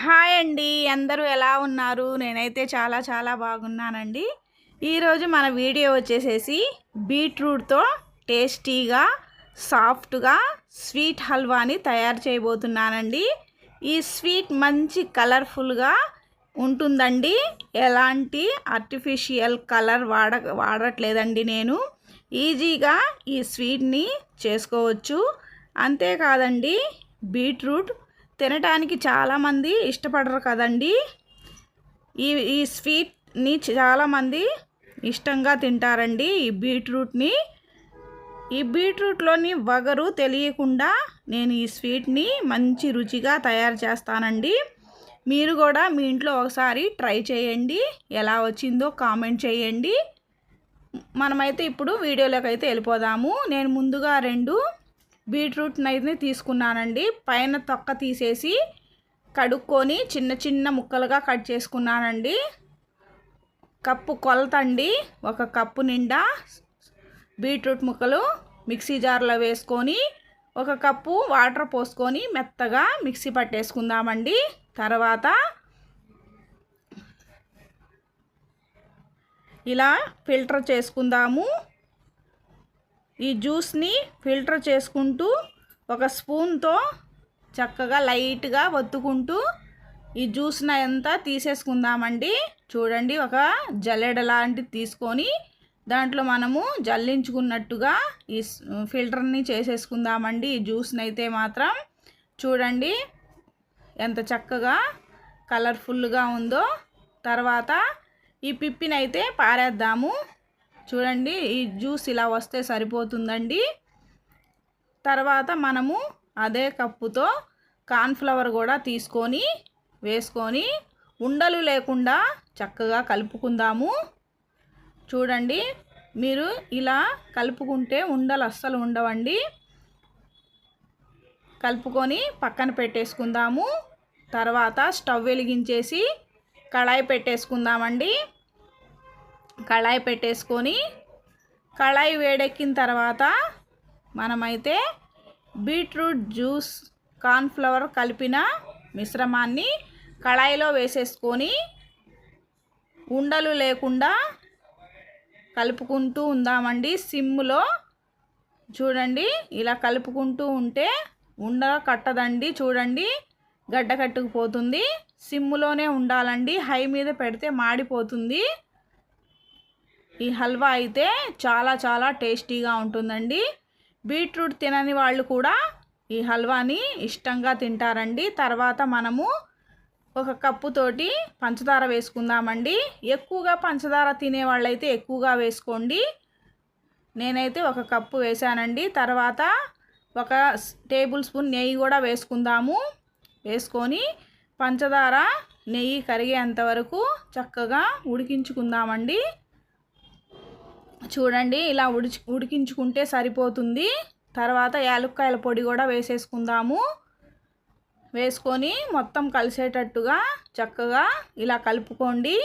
Hi అండి. అందరూ ఎలా ఉన్నారు? నేనైతే చాలా చాలా బాగున్నానండి. ఈరోజు మన వీడియో వచ్చేసేసి బీట్రూట్తో టేస్టీగా సాఫ్ట్గా స్వీట్ హల్వాని తయారు చేయబోతున్నానండి. ఈ స్వీట్ మంచి కలర్ఫుల్గా ఉంటుందండి. ఎలాంటి ఆర్టిఫిషియల్ కలర్ వాడ వాడట్లేదండి నేను. ఈజీగా ఈ స్వీట్ని చేసుకోవచ్చు. అంతేకాదండి బీట్రూట్ తినటానికి చాలామంది ఇష్టపడరు కదండి. ఈ ఈ స్వీట్ని చాలామంది ఇష్టంగా తింటారండి ఈ బీట్రూట్ని ఈ బీట్రూట్లోని వగరు తెలియకుండా నేను ఈ స్వీట్ని మంచి రుచిగా తయారు చేస్తానండి. మీరు కూడా మీ ఇంట్లో ఒకసారి ట్రై చేయండి. ఎలా వచ్చిందో కామెంట్ చేయండి. మనమైతే ఇప్పుడు వీడియోలోకి అయితే వెళ్ళిపోదాము. నేను ముందుగా రెండు బీట్రూట్ నైర్ని తీసుకున్నానండి. పైన తొక్క తీసేసి కడుక్కొని చిన్న చిన్న ముక్కలుగా కట్ చేసుకున్నానండి. కప్పు కొలతండి. ఒక కప్పు నిండా బీట్రూట్ ముక్కలు మిక్సీ జార్లో వేసుకొని ఒక కప్పు వాటర్ పోసుకొని మెత్తగా మిక్సీ పట్టేసుకుందామండి. తర్వాత ఇలా ఫిల్టర్ చేసుకుందాము. ఈ జ్యూస్ని ఫిల్టర్ చేసుకుంటూ ఒక స్పూన్తో చక్కగా లైట్గా ఒత్తుకుంటూ ఈ జ్యూస్ని అంతా తీసేసుకుందామండి. చూడండి ఒక జల్లెడ లాంటిది తీసుకొని దాంట్లో మనము జల్లించుకున్నట్టుగా ఈ ఫిల్టర్ని చేసేసుకుందామండి ఈ జ్యూస్ని అయితే మాత్రం. చూడండి ఎంత చక్కగా కలర్ఫుల్గా ఉందో. తర్వాత ఈ పిప్పినైతే పారేద్దాము. చూడండి ఈ జ్యూస్ ఇలా వస్తే సరిపోతుందండి. తర్వాత మనము అదే కప్పుతో కార్న్ఫ్లవర్ కూడా తీసుకొని వేసుకొని ఉండలు లేకుండా చక్కగా కలుపుకుందాము. చూడండి మీరు ఇలా కలుపుకుంటే ఉండలు అస్సలు ఉండవండి. కలుపుకొని పక్కన పెట్టేసుకుందాము. తర్వాత స్టవ్ వెలిగించేసి కళాయి పెట్టేసుకుందామండి. కళాయి పెట్టేసుకొని కళాయి వేడెక్కిన తర్వాత మనమైతే బీట్రూట్ జ్యూస్ కార్న్ఫ్లవర్ కలిపిన మిశ్రమాన్ని కళాయిలో వేసేసుకొని ఉండలు లేకుండా కలుపుకుంటూ ఉందామండి. సిమ్లో చూడండి ఇలా కలుపుకుంటూ ఉంటే ఉండ కట్టదండి. చూడండి గడ్డ కట్టుకుపోతుంది. సిమ్లోనే ఉండాలండి. హై మీద పెడితే మాడిపోతుంది. ఈ హల్వా అయితే చాలా చాలా టేస్టీగా ఉంటుందండి. బీట్రూట్ తినని వాళ్ళు కూడా ఈ హల్వాని ఇష్టంగా తింటారండి. తర్వాత మనము ఒక కప్పుతోటి పంచదార వేసుకుందామండి. ఎక్కువగా పంచదార తినే వాళ్ళైతే ఎక్కువగా వేసుకోండి. నేనైతే ఒక కప్పు వేసానండి తర్వాత ఒక టేబుల్ స్పూన్ నెయ్యి కూడా వేసుకుందాము. వేసుకొని పంచదార నెయ్యి కరిగేంత వరకు చక్కగా ఉడికించుకుందామండి. చూడండి ఇలా ఉడిచి ఉడికించుకుంటే సరిపోతుంది. తర్వాత యాలక్కాయల పొడి కూడా వేసేసుకుందాము. వేసుకొని మొత్తం కలిసేటట్టుగా చక్కగా ఇలా కలుపుకోండి.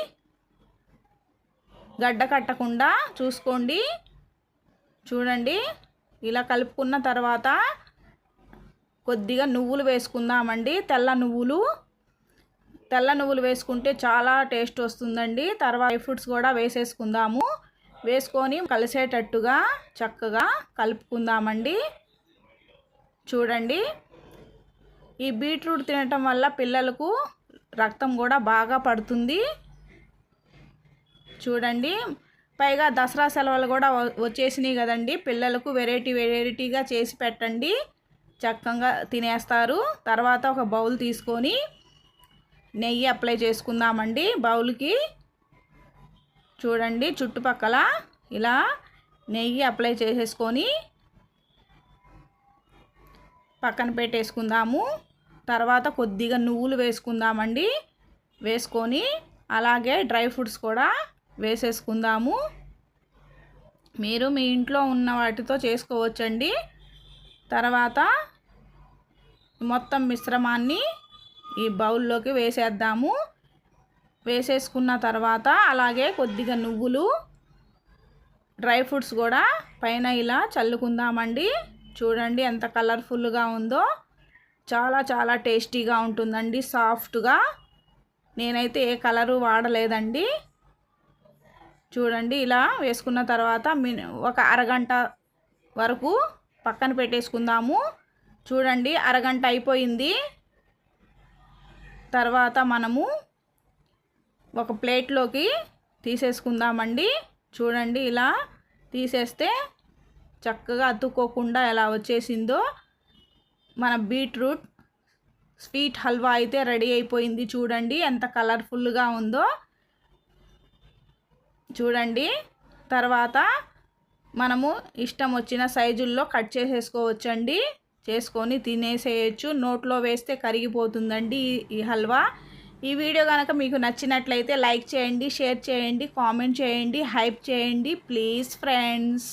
గడ్డ కట్టకుండా చూసుకోండి. చూడండి ఇలా కలుపుకున్న తర్వాత కొద్దిగా నువ్వులు వేసుకుందామండి. తెల్ల నువ్వులు. తెల్ల నువ్వులు వేసుకుంటే చాలా టేస్ట్ వస్తుందండి. తర్వాత డ్రై ఫ్రూట్స్ కూడా వేసేసుకుందాము. వేసుకొని కలిసేటట్టుగా చక్కగా కలుపుకుందామండి. చూడండి. ఈ బీట్రూట్ తినటం వల్ల పిల్లలకు రక్తం కూడా బాగా పడుతుంది. చూడండి. పైగా దసరా సెలవులు కూడా వచ్చేసినాయి కదండి. పిల్లలకు వెరైటీ వెరైటీగా చేసి పెట్టండి. చక్కగా తినేస్తారు. తర్వాత ఒక బౌల్ తీసుకొని నెయ్యి అప్లై చేసుకుందామండి బౌల్కి. చూడండి చుట్టుపక్కల ఇలా నెయ్యి అప్లై చేసేసుకొని పక్కన పెట్టేసుకుందాము. తర్వాత కొద్దిగా నువ్వులు వేసుకుందామండి. వేసుకొని అలాగే డ్రై ఫ్రూట్స్ కూడా వేసేసుకుందాము. మీరు మీ ఇంట్లో ఉన్న వాటితో చేసుకోవచ్చండి. తర్వాత మొత్తం మిశ్రమాన్ని ఈ బౌల్లోకి వేసేద్దాము. వేసేసుకున్న తర్వాత అలాగే కొద్దిగా నువ్వులు డ్రై ఫ్రూట్స్ కూడా పైన ఇలా చల్లుకుందామండి. చూడండి ఎంత కలర్ఫుల్గా ఉందో. చాలా చాలా టేస్టీగా ఉంటుందండి సాఫ్ట్గా. నేనైతే ఏ కలరు వాడలేదండి. చూడండి ఇలా వేసుకున్న తర్వాత మిన్ ఒక అరగంట వరకు పక్కన పెట్టేసుకుందాము. చూడండి అరగంట అయిపోయింది. తర్వాత మనము ఒక ప్లేట్లోకి తీసేసుకుందామండి. చూడండి ఇలా తీసేస్తే చక్కగా అతుక్కోకుండా ఎలా వచ్చేసిందో. మన బీట్రూట్ స్వీట్ హల్వా అయితే రెడీ అయిపోయింది చూడండి. ఎంత కలర్ఫుల్గా ఉందో. చూడండి. తర్వాత మనము ఇష్టం వచ్చిన సైజుల్లో కట్ చేసేసుకోవచ్చండి. చేసుకొని తినేసేయచ్చు. నోట్లో వేస్తే కరిగిపోతుందండి ఈ హల్వా. ఈ వీడియో కనుక మీకు నచ్చినట్లయితే లైక్ చేయండి షేర్ చేయండి కామెంట్ చేయండి హైప్ చేయండి. Please friends.